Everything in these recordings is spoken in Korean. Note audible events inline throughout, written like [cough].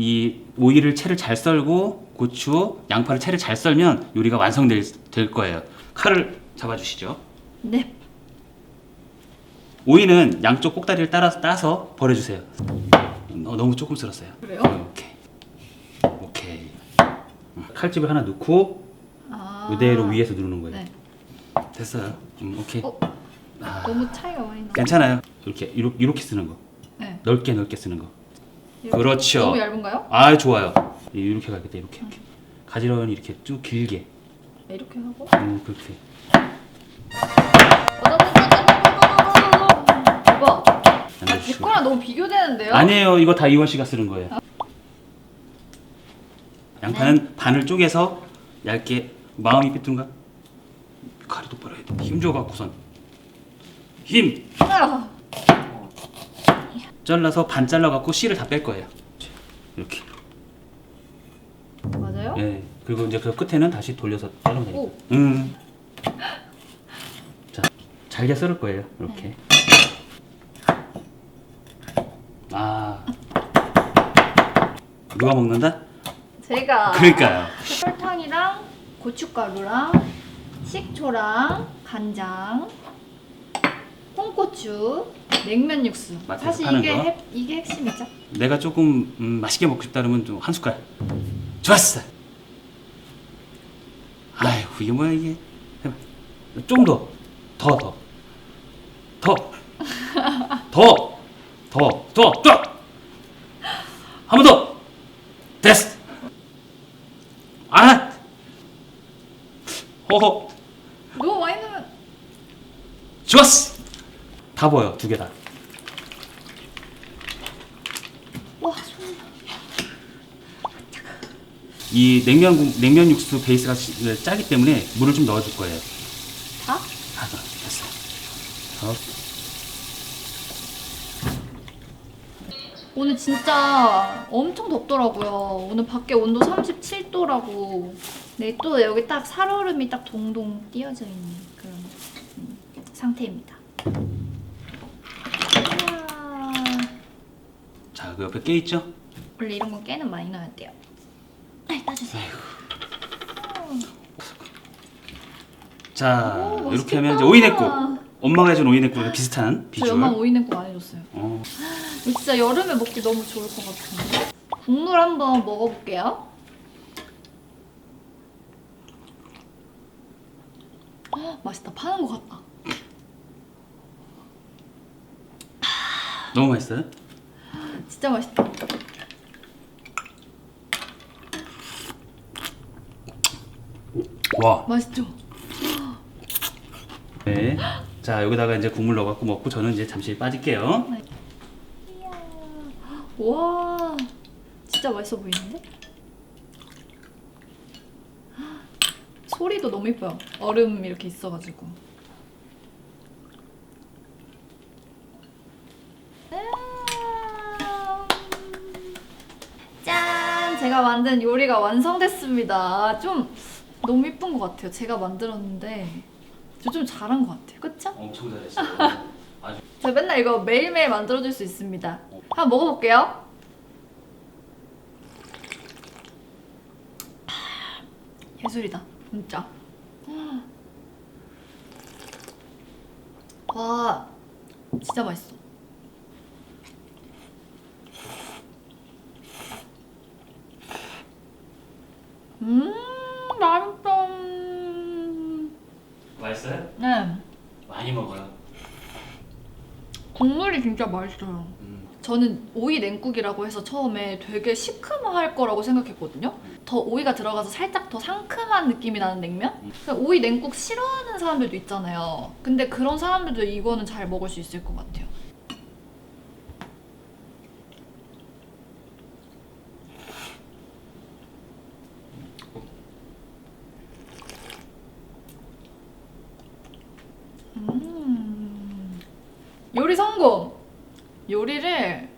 이 오이를 채를 잘 썰고 고추, 양파를 채를 잘 썰면 요리가 완성될 될 거예요. 칼을 잡아주시죠. 네. 오이는 양쪽 꼭다리를 따라서 따서 버려주세요. 어, 너무 조금 썰었어요. 그래요? 오케이. 오케이. 음, 칼집을 하나 넣고 아. 이대로 위에서 누르는 거예요. 네. 됐어요. 음, 오케이. 어? 아, 너무 차이가 많이 나. 괜찮아요. 이렇게 이렇게, 이렇게 쓰는 거. 네. 넓게 넓게 쓰는 거. 이렇게. 그렇죠. 너무 얇은가요? 아 좋아요. 이렇게 가겠다. 이렇게 이렇게. 가지런히 이렇게 쭉 길게. 네, 이렇게 하고. 음, 그렇게. 대박. 아, 제 남겨주시고. 거랑 너무 비교되는데요? 아니에요. 이거 다 이원 씨가 쓰는 거예요. 양파는 네. 반을 쪼개서 얇게 마음이 삐뚤가? 칼이 똑바로 해야 돼. 힘 줘갖고선 힘 아, 잘라서 반 잘라갖고 씨를 다 뺄 거예요. 이렇게. 맞아요? 예. 그리고 이제 그 끝에는 다시 돌려서 자르면 되니까. 오. 음. 자, 잘게 썰을 거예요. 이렇게. 네. 아. 누가 먹는다? 제가 그러니까요. 설탕이랑 고춧가루랑 식초랑 간장, 홍고추, 냉면 육수. 마트에서 사실 이게 거? 핵, 이게 핵심이죠. 내가 조금 음, 맛있게 먹고 싶다 그러면 좀 한 숟갈. 좋았어. 아이고 이게 뭐야 이게. 해봐. 좀 더. 더 더. 더. 더. 더. 더. 더. 한 번 더. 됐어. 아. 호호. 너무 많이 넣으면 좋았어. 다 보여 두 개 다. 와 손. 이 냉면 국- 냉면 육수 베이스가 시- 짜기 때문에 물을 좀 넣어줄 거예요. 다? 다 넣어. 됐어. 어, 오늘 진짜 엄청 덥더라고요. 오늘 밖에 온도 37도라고. 네, 또 여기 딱 살얼음이 딱 동동 띄어져 있는 그런 음, 상태입니다. 우와. 자, 그 옆에 깨 있죠? 원래 이런 건 깨는 많이 넣어야 돼요. 아이, 따주세요. 자, 오, 이렇게 하면 맛있겠다. 이제 오이냉국. 엄마가 해준 오이냉국이랑 비슷한 저희 비주얼. 엄마 오이냉국 많이 줬어요. 어, 이거 진짜 여름에 먹기 너무 좋을 것 같은데. 국물 한번 먹어볼게요. 헉, 맛있다. 파는 것 같다. 너무 맛있어요? 진짜 맛있다. 와. 맛있죠? 네. 자, 여기다가 이제 국물 넣어갖고 먹고 저는 이제 잠시 빠질게요. 이야. 와, 진짜 맛있어 보이는데? 소리도 너무 예뻐요. 얼음 이렇게 있어가지고. 제가 만든 요리가 완성됐습니다. 좀 너무 예쁜 것 같아요. 제가 만들었는데 저좀 잘한 것 같아요. 그쵸? 엄청 잘했어요. [laughs] 아주. 저 맨날 이거 매일매일 만들어줄 수 있습니다. 한번 먹어볼게요. 예술이다, 진짜. [gasps] 와, 진짜 맛있어. 음, 맛있어. 맛있어요? 네, 많이 먹어요. 국물이 진짜 맛있어요. 음. 저는 오이 냉국이라고 해서 처음에 되게 시큼할 거라고 생각했거든요. 더 오이가 들어가서 살짝 더 상큼한 느낌이 나는 냉면? 그러니까 오이 냉국 싫어하는 사람들도 있잖아요. 근데 그런 사람들도 이거는 잘 먹을 수 있을 것 같아요. 음. 요리 성공! 요리를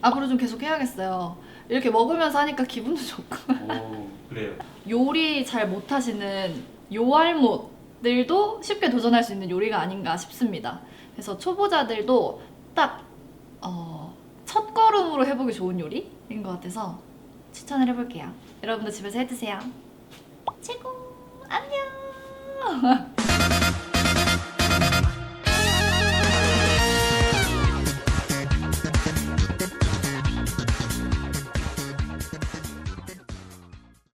앞으로 좀 계속 해야겠어요. 이렇게 먹으면서 하니까 기분도 좋고. 오, 그래요. [laughs] 요리 잘 못하시는 요알못들도 쉽게 도전할 수 있는 요리가 아닌가 싶습니다. 그래서 초보자들도 딱, 어, 첫 걸음으로 해보기 좋은 요리인 것 같아서 추천을 해볼게요. 여러분도 집에서 해드세요. 최고! 안녕! [laughs]